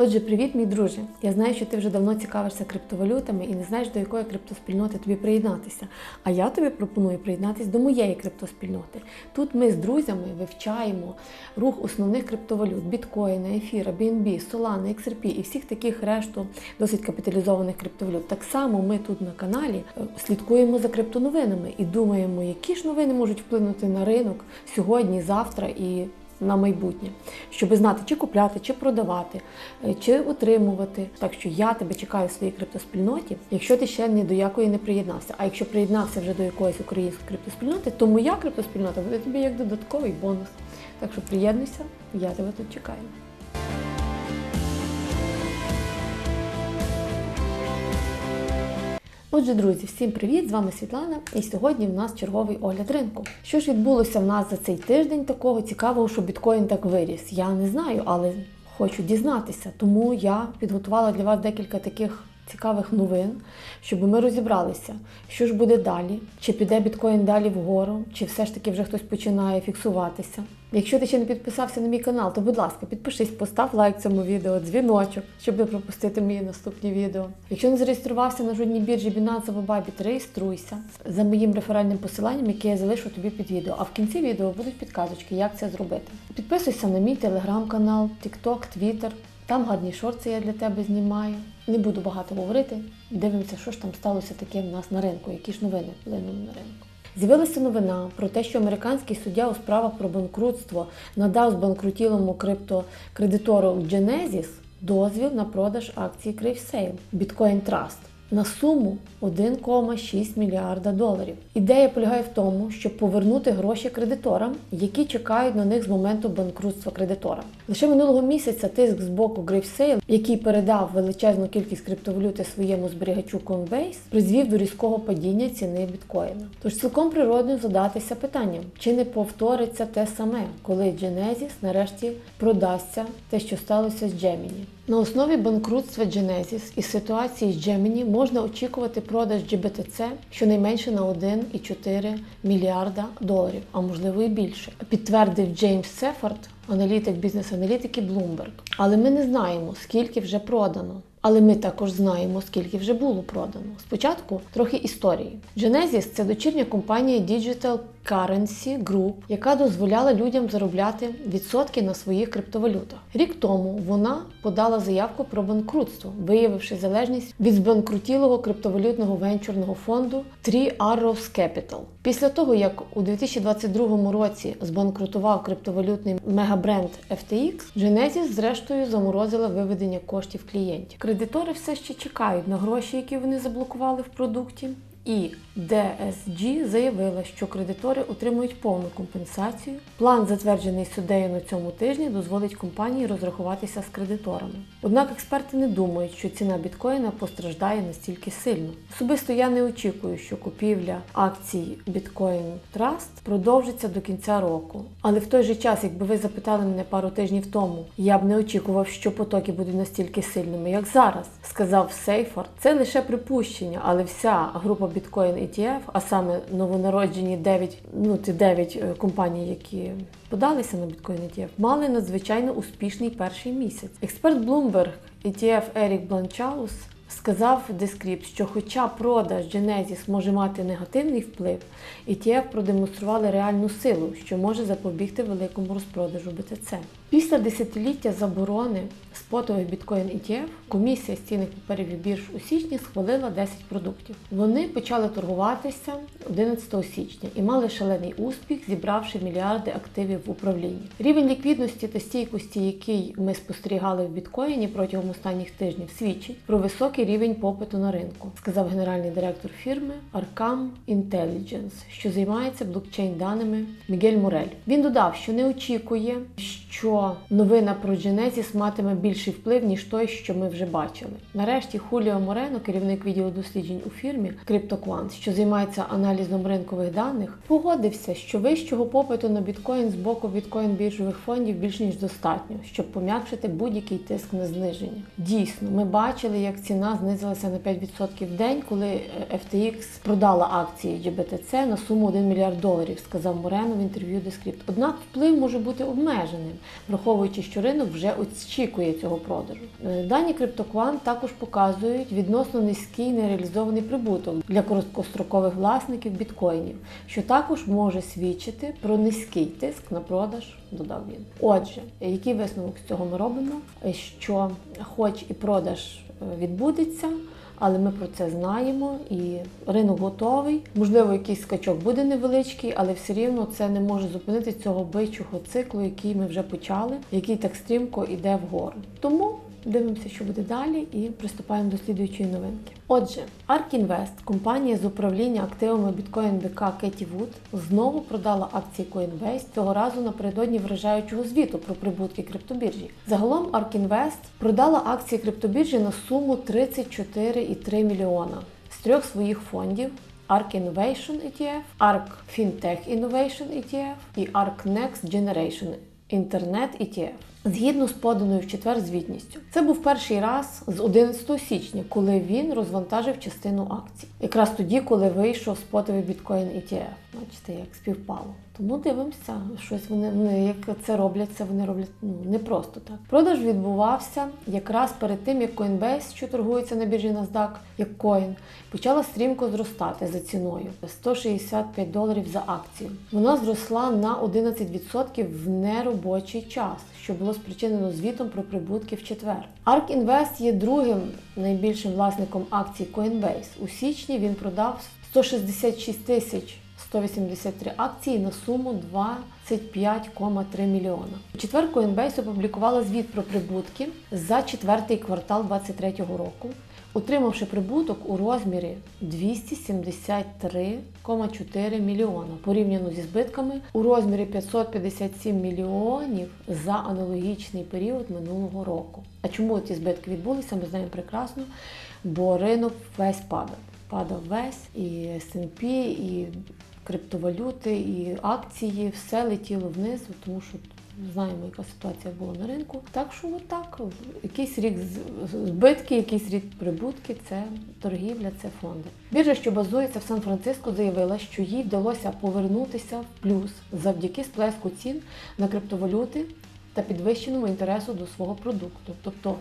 Отже, привіт, мій друже. Я знаю, що ти вже давно цікавишся криптовалютами і не знаєш, до якої криптоспільноти тобі приєднатися. А я тобі пропоную приєднатися до моєї криптоспільноти. Тут ми з друзями вивчаємо рух основних криптовалют: біткоїна, ефіра, BNB, Solana, XRP і всіх таких решту досить капіталізованих криптовалют. Так само ми тут на каналі е, слідкуємо за криптоновинами і думаємо, які ж новини можуть вплинути на ринок сьогодні, завтра і на майбутнє, щоб знати, чи купляти, чи продавати, е, чи утримувати. Так що я тебе чекаю в своїй криптоспільноті, якщо ти ще ні до якої не приєднався. А якщо приєднався вже до якоїсь української криптоспільноти, то моя криптоспільнота буде тобі як додатковий бонус. Так що приєднуйся, я тебе тут чекаю. Отже, друзі, всім привіт! З вами Світлана, і сьогодні в нас черговий огляд ринку. Що ж відбулося в нас за цей тиждень такого цікавого, що біткоін так виріс? Я не знаю, але хочу дізнатися. Тому я підготувала для вас декілька таких цікавих новин, щоб ми розібралися, що ж буде далі, чи піде біткоін далі вгору, чи все ж таки вже хтось починає фіксуватися. Якщо ти ще не підписався на мій канал, то будь ласка, підпишись, постав лайк цьому відео, дзвіночок, щоб не пропустити мої наступні відео. Якщо не зареєструвався на жодній біржі Binance або Bybit, реєструйся за моїм реферальним посиланням, яке я залишу тобі під відео. А в кінці відео будуть підказочки, як це зробити. Підписуйся на мій телеграм-канал, TikTok, Twitter. Там гарні шорти я для тебе знімаю. Не буду багато говорити. Дивимося, що ж там сталося таке в нас на ринку, які ж новини вплинули на ринку. З'явилася новина про те, що американський суддя у справах про банкрутство надав збанкрутілому криптокредитору Genesis дозвіл на продаж акцій Crave Bitcoin Trust на суму 1,6 мільярда доларів. Ідея полягає в тому, щоб повернути гроші кредиторам, які чекають на них з моменту банкрутства кредитора. Лише минулого місяця тиск з боку GraveSale, який передав величезну кількість криптовалюти своєму зберігачу Coinbase, призвів до різкого падіння ціни біткоїна. Тож цілком природно задатися питанням, чи не повториться те саме, коли Genesis нарешті продасться те, що сталося з Gemini. На основі банкрутства Genesis і ситуації з Gemini можна очікувати продаж GBTC щонайменше на 1,4 мільярда доларів, а можливо і більше, підтвердив Джеймс Сефард, аналітик бізнес-аналітики Bloomberg. Але ми не знаємо, скільки вже продано. Але ми також знаємо, скільки вже було продано. Спочатку трохи історії. Genesis – це дочірня компанія Digital Currency Group, яка дозволяла людям заробляти відсотки на своїх криптовалютах. Рік тому вона подала заявку про банкрутство, виявивши залежність від збанкрутілого криптовалютного венчурного фонду Three Arrows Capital. Після того, як у 2022 році збанкрутував криптовалютний мегабренд FTX, Genesis зрештою заморозила виведення коштів клієнтів. Кредитори все ще чекають на гроші, які вони заблокували в продукті. І DSG заявила, що кредитори отримують повну компенсацію. План, затверджений суддею на цьому тижні, дозволить компанії розрахуватися з кредиторами. Однак експерти не думають, що ціна біткоїна постраждає настільки сильно. Особисто я не очікую, що купівля акцій Bitcoin Trust продовжиться до кінця року. Але в той же час, якби ви запитали мене пару тижнів тому, я б не очікував, що потоки будуть настільки сильними, як зараз, сказав Сейфорд. Це лише припущення, але вся група Bitcoin ETF, а саме новонароджені 9, ну, ці 9 компаній, які подалися на біткоін ETF, мали надзвичайно успішний перший місяць. Експерт Bloomberg ETF Ерік Бланчаус сказав Descript, що хоча продаж Genesis може мати негативний вплив, ETF продемонстрували реальну силу, що може запобігти великому розпродажу BTC. Після десятиліття заборони спотових біткоін ETF комісія з цінних паперів і бірж у січні схвалила 10 продуктів. Вони почали торгуватися 11 січня і мали шалений успіх, зібравши мільярди активів в управлінні. Рівень ліквідності та стійкості, який ми спостерігали в біткоїні протягом останніх тижнів, свідчить про високий рівень попиту на ринку, сказав генеральний директор фірми Arkham Intelligence, що займається блокчейн даними Мігель Морель. Він додав, що не очікує, що новина про Genesis матиме більший вплив, ніж той, що ми вже бачили. Нарешті Хуліо Морено, керівник відділу досліджень у фірмі CryptoQuant, що займається аналізом ринкових даних, погодився, що вищого попиту на біткоін з боку біткоін біржових фондів більш ніж достатньо, щоб пом'якшити будь-який тиск на зниження. Дійсно, ми бачили, як ціна знизилася на 5% в день, коли FTX продала акції GBTC на суму 1 мільярд доларів, сказав Морено в інтерв'ю Descript. Однак вплив може бути обмеженим. враховуючи, що ринок вже очікує цього продажу. Е, Дані CryptoQuant також показують відносно низький нереалізований прибуток для короткострокових власників біткоїнів, що також може свідчити про низький тиск на продаж, додав він. Отже, який висновок з цього ми робимо? Е, Що хоч і продаж е, відбудеться, але ми про це знаємо і ринок готовий. Можливо, якийсь скачок буде невеличкий, але все рівно це не може зупинити цього бичого циклу, який ми вже почали, який так стрімко йде вгору. Тому дивимося, що буде далі, і приступаємо до слідуючої новинки. Отже, ARK Invest, компанія з управління активами Bitcoin БК Кеті Вуд, знову продала акції Coinbase, цього разу напередодні вражаючого звіту про прибутки криптобіржі. Загалом ARK Invest продала акції криптобіржі на суму 34,3 мільйона з трьох своїх фондів. ARK Innovation ETF, ARK FinTech Innovation ETF і ARK Next Generation Internet ETF. Згідно з поданою в четвер звітністю, це був перший раз з 11 січня, коли він розвантажив частину акцій. Якраз тоді, коли вийшов спотовий біткоін ETF. Бачите, як співпало. Тому дивимося, щось вони, вони як це роблять, це вони роблять ну не просто так. Продаж відбувався якраз перед тим, як Coinbase, що торгується на біржі NASDAQ, як Coin, почала стрімко зростати за ціною 165 доларів за акцію. Вона зросла на 11% в неробочий час, що було спричинено звітом про прибутки в четвер. ARK Invest є другим найбільшим власником акцій Coinbase. У січні він продав 166 тисяч 183 акції на суму 25,3 мільйона. У четвер Coinbase опублікувала звіт про прибутки за четвертий квартал 2023 року, отримавши прибуток у розмірі 273,4 мільйона порівняно зі збитками у розмірі 557 мільйонів за аналогічний період минулого року. А чому ці збитки відбулися? Ми знаємо прекрасно, бо ринок весь падав. Падав весь і S&P, і криптовалюти, і акції, все летіло вниз, тому що знаємо, яка ситуація була на ринку. Так що отак, якийсь рік збитки, якийсь рік прибутки це торгівля, це фонди. Біржа, що базується в Сан-Франциско, заявила, що їй вдалося повернутися в плюс завдяки сплеску цін на криптовалюти. Та підвищеному інтересу до свого продукту, тобто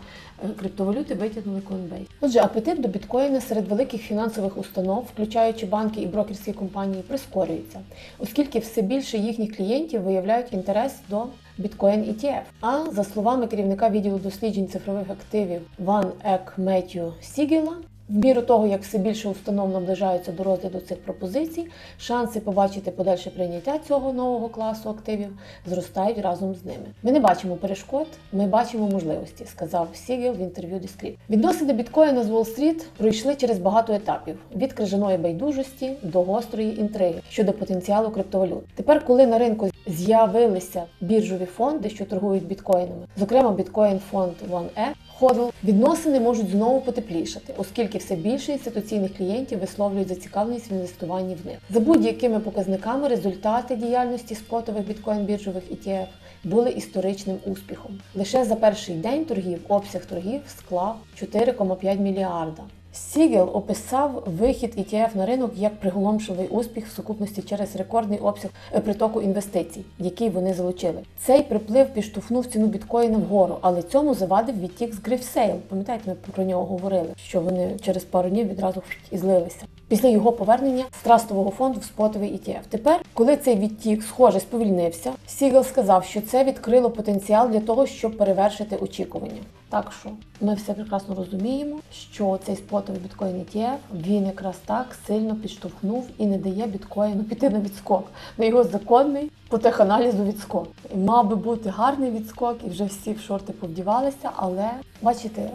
е, криптовалюти витягнули Coinbase. Отже, апетит до біткоїна серед великих фінансових установ, включаючи банки і брокерські компанії, прискорюється, оскільки все більше їхніх клієнтів виявляють інтерес до біткоін ETF. А за словами керівника відділу досліджень цифрових активів Ван Ек Метью Сігела, в міру того, як все більше установ наближаються до розгляду цих пропозицій, шанси побачити подальше прийняття цього нового класу активів зростають разом з ними. Ми не бачимо перешкод, ми бачимо можливості, сказав Сігел в інтерв'ю Discreet. Відносини біткоїна з Уолл-стріт пройшли через багато етапів: від крижаної байдужості до гострої інтриги щодо потенціалу криптовалют. Тепер, коли на ринку з'явилися біржові фонди, що торгують біткоїнами, зокрема біткоін фонд OneE, Ходл, відносини можуть знову потеплішати, оскільки все більше інституційних клієнтів висловлюють зацікавленість в інвестуванні в них. За будь-якими показниками результати діяльності спотових біткоін-біржових ETF були історичним успіхом. Лише за перший день торгів обсяг торгів склав 4,5 мільярда. Сігел описав вихід ETF на ринок як приголомшливий успіх в сукупності через рекордний обсяг е, притоку інвестицій, який вони залучили. Цей приплив підштовхнув ціну біткоїна вгору, але цьому завадив відтік з Грифсейл. Пам'ятаєте, ми про нього говорили, що вони через пару днів відразу і злилися. Після його повернення з трастового фонду в спотовий ETF. Тепер, коли цей відтік, схоже, сповільнився, Сігел сказав, що це відкрило потенціал для того, щоб перевершити очікування. Так що ми все прекрасно розуміємо, що цей спотовий біткоін ETF, він якраз так сильно підштовхнув і не дає біткоїну піти на відскок на його законний по теханалізу відскок. І мав би бути гарний відскок, і вже всі в шорти повдівалися, але бачите, е,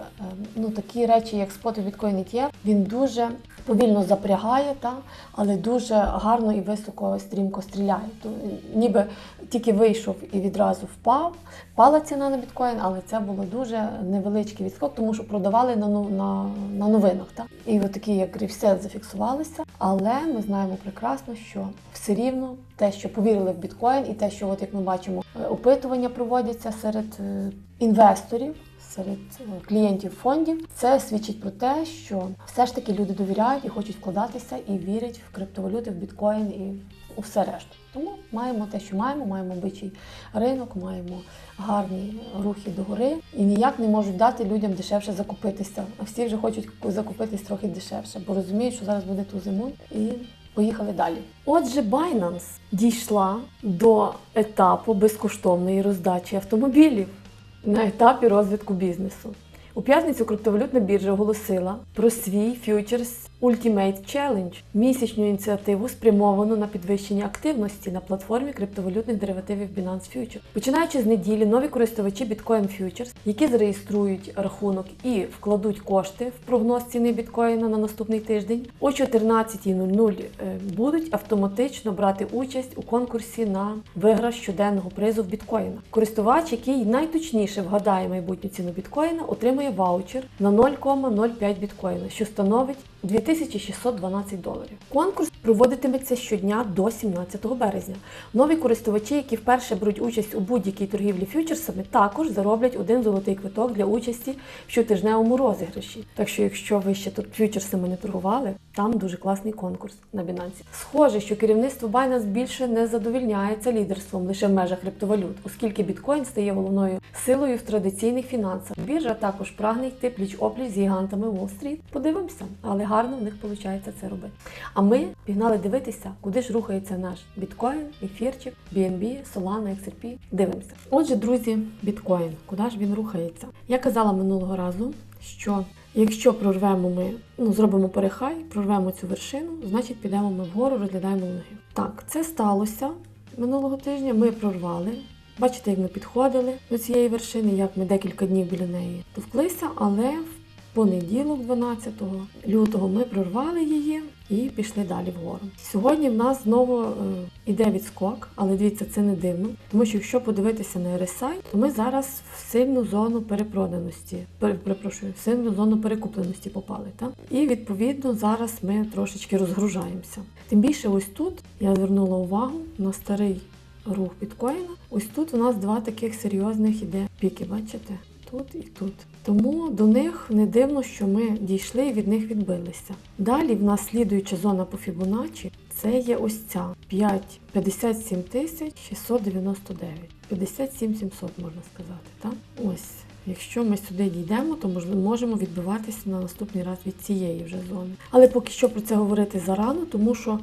ну такі речі, як спотовий біткоін ETF, він дуже повільно запрягає, та, але дуже гарно і високо стрімко стріляє. То, ніби тільки вийшов і відразу впав, впала ціна на біткоін, але це було дуже невеличкий відскок, тому що продавали на, на, на новинах. Та? І от такі, як Грифсет, зафіксувалися. Але ми знаємо прекрасно, що все рівно те, що повірили в біткоін, і те, що, от як ми бачимо, е, опитування проводяться серед е, інвесторів. Серед е, клієнтів фондів. Це свідчить про те, що все ж таки люди довіряють і хочуть вкладатися і вірять в криптовалюти, в біткоін і все решту. Тому маємо те, що маємо, маємо бичий ринок, маємо гарні рухи догори і ніяк не можуть дати людям дешевше закупитися. А всі вже хочуть закупитись трохи дешевше, бо розуміють, що зараз буде ту зиму і поїхали далі. Отже, Binance дійшла до етапу безкоштовної роздачі автомобілів на етапі розвитку бізнесу. У п'ятницю криптовалютна біржа оголосила про свій Futures Ultimate Challenge – місячну ініціативу, спрямовану на підвищення активності на платформі криптовалютних деривативів Binance Future. Починаючи з неділі, нові користувачі Bitcoin Futures, які зареєструють рахунок і вкладуть кошти в прогноз ціни біткоїна на наступний тиждень, о 14.00 е, будуть автоматично брати участь у конкурсі на виграш щоденного призу в біткоїна. Користувач, який найточніше вгадає майбутню ціну біткоїна, отримує ваучер на 0,05 біткоїна, що становить 2612 доларів. Конкурс проводитиметься щодня до 17 березня. Нові користувачі, які вперше беруть участь у будь-якій торгівлі фьючерсами, також зароблять один золотий квиток для участі в щотижневому розіграші. Так що, якщо ви ще тут фьючерсами не торгували, там дуже класний конкурс на Binance. Схоже, що керівництво Binance більше не задовільняється лідерством лише в межах криптовалют, оскільки біткоін стає головною силою в традиційних фінансах. Біржа також прагне йти пліч-опліч з гігантами Уолл-стріт. Подивимося, але гарно в них виходить це робити. А ми пігнали дивитися, куди ж рухається наш біткоін, ефірчик, BNB, Solana, XRP. Дивимося. Отже, друзі, біткоін, куди ж він рухається? Я казала минулого разу, що якщо прорвемо ми, ну зробимо перехай, прорвемо цю вершину, значить підемо ми вгору, розглядаємо ноги. Так, це сталося минулого тижня. Ми прорвали. Бачите, як ми підходили до цієї вершини, як ми декілька днів біля неї товклися, але в понеділок, 12 лютого, ми прорвали її і пішли далі вгору. Сьогодні в нас знову е, іде відскок, але дивіться, це не дивно, тому що якщо подивитися на RSI, то ми зараз в сильну зону перепроданості, пере- перепрошую, в сильну зону перекупленості попали. Так? І відповідно зараз ми трошечки розгружаємося. Тим більше, ось тут я звернула увагу на старий рух біткоїна. Ось тут у нас два таких серйозних іде піки, бачите? Тут і тут. Тому до них не дивно, що ми дійшли і від них відбилися. Далі в нас слідуюча зона по Фібоначчі. Це є ось ця 5, 57 тисяч 699. 57 700 можна сказати. Так? Ось. Якщо ми сюди дійдемо, то можемо відбиватися на наступний раз від цієї вже зони. Але поки що про це говорити зарано, тому що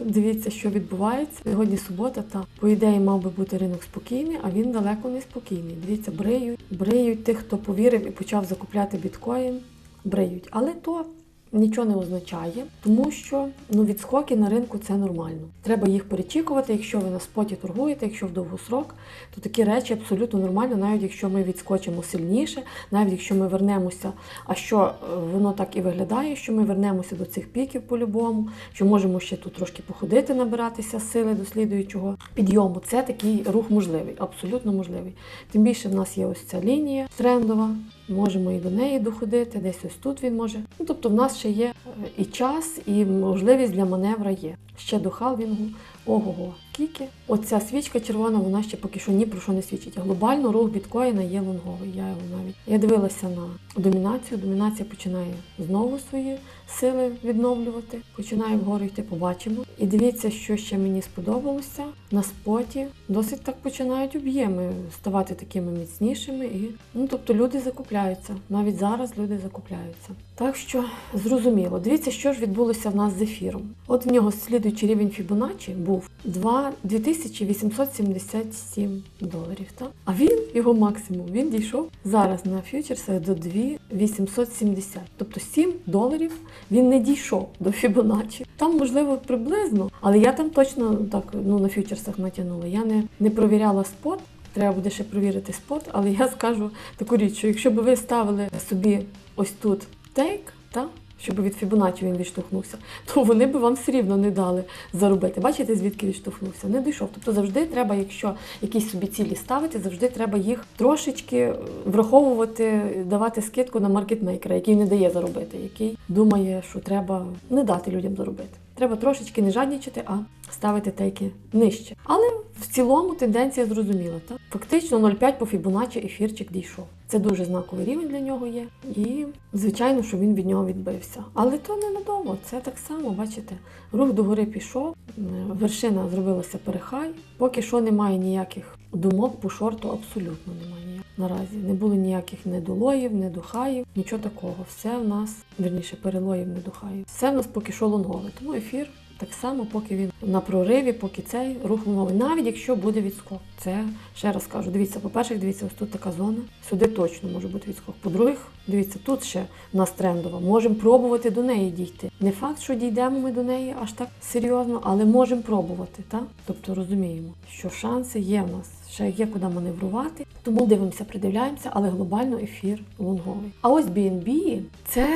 Дивіться, що відбувається. Сьогодні субота, та по ідеї мав би бути ринок спокійний, а він далеко не спокійний. Дивіться, бриють, бриють тих, хто повірив і почав закупляти біткоін. Бриють. Але то нічого не означає, тому що ну, відскоки на ринку це нормально. Треба їх перечікувати. Якщо ви на споті торгуєте, якщо в довгосрок, то такі речі абсолютно нормально, навіть якщо ми відскочимо сильніше, навіть якщо ми вернемося. А що е, воно так і виглядає, що ми вернемося до цих піків по-любому, що можемо ще тут трошки походити, набиратися сили до слідуючого підйому. Це такий рух можливий, абсолютно можливий. Тим більше в нас є ось ця лінія трендова. Можемо і до неї доходити, десь ось тут він може. Ну, тобто в нас ще є е, і час, і можливість для маневра є. Ще до халвінгу. Ого-го, скільки. Оця свічка червона, вона ще поки що ні про що не свідчить. Глобально рух біткоїна є лонговий. Я його навіть. Я дивилася на домінацію. Домінація починає знову свої сили відновлювати, починає вгору йти, побачимо. І дивіться, що ще мені сподобалося на споті. Досить так починають об'єми ставати такими міцнішими. І ну тобто люди закупляються. Навіть зараз люди закупляються. Так що зрозуміло. Дивіться, що ж відбулося в нас з ефіром. От в нього слідуючий рівень Фібоначчі був 2 2877 доларів. Так? А він, його максимум, він дійшов зараз на фьючерсах до 2870. Тобто 7 доларів він не дійшов до Фібоначчі. Там, можливо, приблизно, але я там точно так ну, на фьючерсах натягнула. Я не, не провіряла спот. Треба буде ще провірити спот, але я скажу таку річ, що якщо б ви ставили собі ось тут тейк, та, щоб від Фібоначчі він відштовхнувся, то вони б вам все рівно не дали заробити. Бачите, звідки відштовхнувся? Не дійшов. Тобто завжди треба, якщо якісь собі цілі ставити, завжди треба їх трошечки враховувати, давати скидку на маркетмейкера, який не дає заробити, який думає, що треба не дати людям заробити. Треба трошечки не жаднічити, а ставити тейки нижче. Але в цілому тенденція зрозуміла. Так? Фактично 0,5 по Фібоначчі ефірчик дійшов. Це дуже знаковий рівень для нього є. І звичайно, що він від нього відбився. Але то не надовго. Це так само, бачите, рух догори пішов, е, вершина зробилася перехай. Поки що немає ніяких думок по шорту, абсолютно немає. Наразі не було ніяких недолоїв, недохаїв, нічого такого. Все в нас, верніше, перелоїв, недохаїв. Все в нас поки що лонгове. Тому ефір так само, поки він на прориві, поки цей рух лонговий. Навіть якщо буде відскок. Це ще раз кажу. Дивіться, по-перше, дивіться, ось тут така зона. Сюди точно може бути відскок. По-друге, дивіться, тут ще в нас трендова. Можемо пробувати до неї дійти. Не факт, що дійдемо ми до неї аж так серйозно, але можемо пробувати. Так? Тобто розуміємо, що шанси є в нас. Ще є куди маневрувати, тому дивимося, придивляємося, але глобально ефір лонговий. А ось BNB – це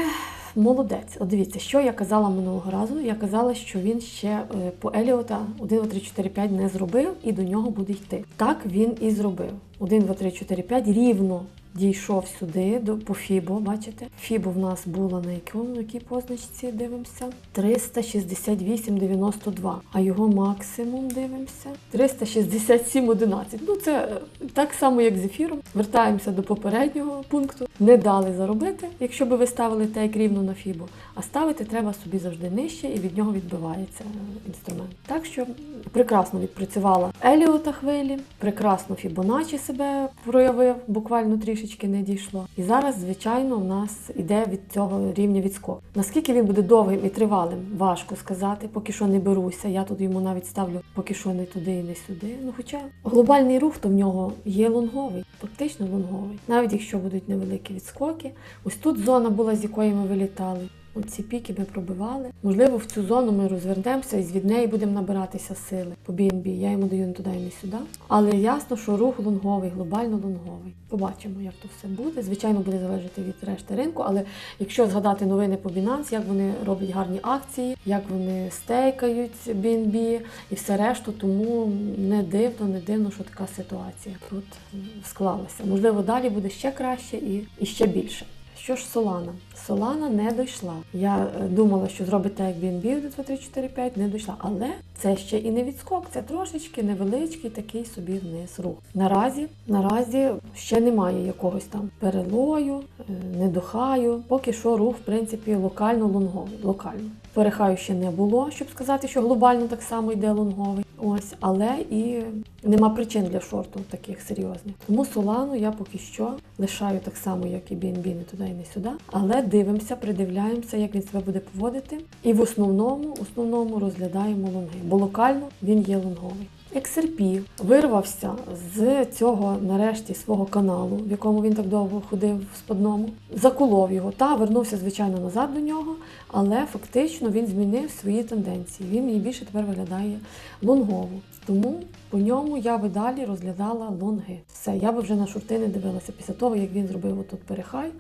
молодець. От дивіться, що я казала минулого разу. Я казала, що він ще е, по Еліота 1, 2, 3, 4, 5 не зробив і до нього буде йти. Так він і зробив. 1, 2, 3, 4, 5 рівно дійшов сюди до по Фібо. Бачите? Фібо в нас була на якому якій позначці дивимося? 368,92. А його максимум дивимося 367,11. Ну це е, так само, як з ефіром. Вертаємося до попереднього пункту. Не дали заробити, якщо би ви ставили тейк рівно на Фібо. А ставити треба собі завжди нижче, і від нього відбивається інструмент. Так що прекрасно відпрацювала Еліота хвилі, прекрасно Фібоначчі себе проявив, буквально трішечки не дійшло. І зараз, звичайно, у нас іде від цього рівня відскок. Наскільки він буде довгим і тривалим, важко сказати. Поки що не беруся. Я тут йому навіть ставлю поки що не туди і не сюди. Ну, хоча глобальний рух то в нього є лонговий, фактично лонговий. Навіть якщо будуть невеликі відскоки. Ось тут зона була, з якої ми вилітали. Оці піки ми пробивали. Можливо, в цю зону ми розвернемося і від неї будемо набиратися сили по BNB. Я йому даю не туди і не сюди. Але ясно, що рух лонговий, глобально лонговий. Побачимо, як то все буде. Звичайно, буде залежати від решти ринку. Але якщо згадати новини по Binance, як вони роблять гарні акції, як вони стейкають BNB і все решту, тому не дивно, не дивно, що така ситуація тут склалася. Можливо, далі буде ще краще і, і ще більше. Що ж Солана? Солана не дійшла. Я е, думала, що зробить так, як BNB 1, 2, 3, 4, 5, не дійшла. Але це ще і не відскок, це трошечки невеличкий такий собі вниз рух. Наразі, наразі ще немає якогось там перелою, е, недохаю. Поки що рух, в принципі, локально лонговий. Локально. Перехаю ще не було, щоб сказати, що глобально так само йде лонговий. Ось, але і нема причин для шорту таких серйозних. Тому Солану я поки що лишаю так само, як і BNB, не туди і не сюди. Але дивимося, придивляємося, як він себе буде поводити. І в основному, в основному розглядаємо лонги, бо локально він є лонговий. XRP вирвався з цього нарешті свого каналу, в якому він так довго ходив в спадному, заколов його та вернувся, звичайно, назад до нього, але фактично він змінив свої тенденції. Він мені більше тепер виглядає лонгово. Тому по ньому я би далі розглядала лонги. Все, я би вже на шорти не дивилася після того, як він зробив отут перехай,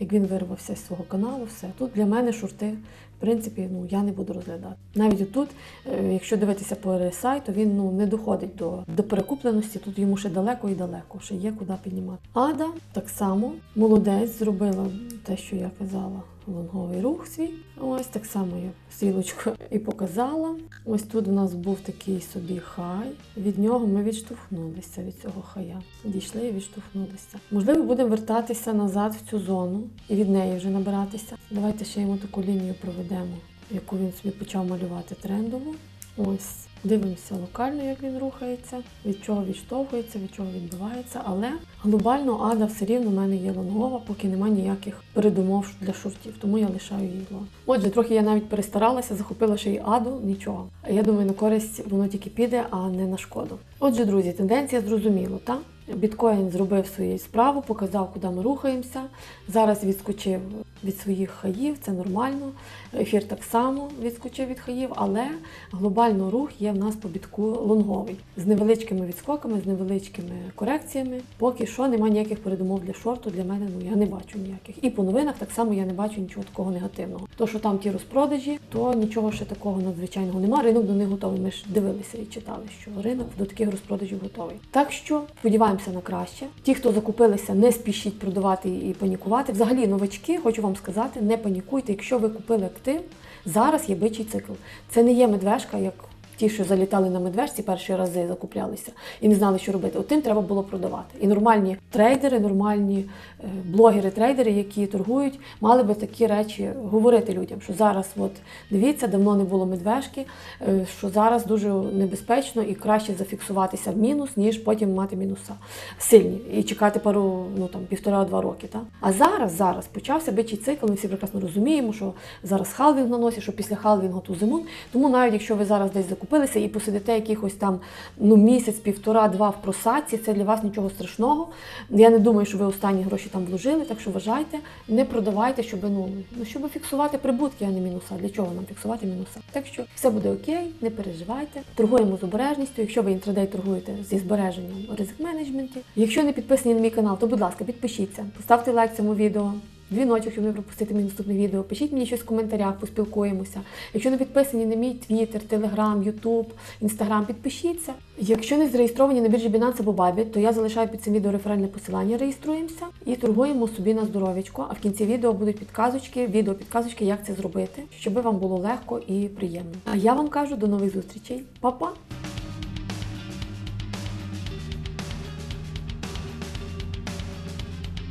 як він вирвався з свого каналу. Все тут для мене шорти. В принципі, ну я не буду розглядати. Навіть отут, е, якщо дивитися по RSI, то він ну не доходить до, до перекупленості. Тут йому ще далеко і далеко, ще є куди піднімати. Ада так само молодець зробила те, що я казала. Лонговий рух свій. Ось так само я сілочку і показала. Ось тут у нас був такий собі хай. Від нього ми відштовхнулися від цього хая. Дійшли і відштовхнулися. Можливо, будемо вертатися назад в цю зону і від неї вже набиратися. Давайте ще йому таку лінію проведемо, яку він собі почав малювати трендову. Ось. Дивимося локально, як він рухається, від чого відштовхується, від чого відбувається. Але глобально ада все рівно в мене є лонгова, поки немає ніяких передумов для шортів, тому я лишаю її лонг. Отже, трохи я навіть перестаралася, захопила ще й аду, нічого. Я думаю, на користь воно тільки піде, а не на шкоду. Отже, друзі, тенденція зрозуміла, так? Біткоін зробив свою справу, показав, куди ми рухаємося. Зараз відскочив від своїх хаїв, це нормально. Ефір так само відскочив від хаїв, але глобально рух є в нас по бітку лонговий з невеличкими відскоками, з невеличкими корекціями. Поки що немає ніяких передумов для шорту. Для мене ну я не бачу ніяких. І по новинах так само я не бачу нічого такого негативного. То, що там ті розпродажі, то нічого ще такого надзвичайного немає. Ринок до них готовий. Ми ж дивилися і читали, що ринок до таких розпродажів готовий. Так що сподіваємося. Подивляємося на краще. Ті, хто закупилися, не спішіть продавати і панікувати. Взагалі, новачки, хочу вам сказати, не панікуйте. Якщо ви купили актив, зараз є бичий цикл. Це не є медвежка, як ті, що залітали на медвежці перші рази, закуплялися і не знали, що робити. Отим треба було продавати. І нормальні трейдери, нормальні е, блогери-трейдери, які торгують, мали би такі речі говорити людям, що зараз, от дивіться, давно не було медвежки, е, що зараз дуже небезпечно і краще зафіксуватися в мінус, ніж потім мати мінуса сильні і чекати пару, ну там півтора-два роки. Та? А зараз, зараз почався бичий цикл. Ми всі прекрасно розуміємо, що зараз халвінг на носі, що після халвінгу тузимун. Тому навіть якщо ви зараз десь закупилися і посидите якихось там ну місяць, півтора-два в просадці, це для вас нічого страшного. Я не думаю, що ви останні гроші там вложили, так що вважайте, не продавайте, щоб ну, ну щоб фіксувати прибутки, а не мінуса. Для чого нам фіксувати мінуса? Так що все буде окей, не переживайте. Торгуємо з обережністю. Якщо ви інтрадей торгуєте зі збереженням ризик менеджменті. Якщо не підписані на мій канал, то будь ласка, підпишіться, поставте лайк цьому відео. Дзвіночок, щоб не пропустити мій наступне відео. Пишіть мені щось в коментарях, поспілкуємося. Якщо не підписані на мій Твіттер, Телеграм, Ютуб, Інстаграм, підпишіться. Якщо не зареєстровані на біржі Binance або Bybit, то я залишаю під цим відео реферальне посилання, реєструємося і торгуємо собі на здоров'ячко. А в кінці відео будуть підказочки, відео підказочки, як це зробити, щоб вам було легко і приємно. А я вам кажу до нових зустрічей. Па-па!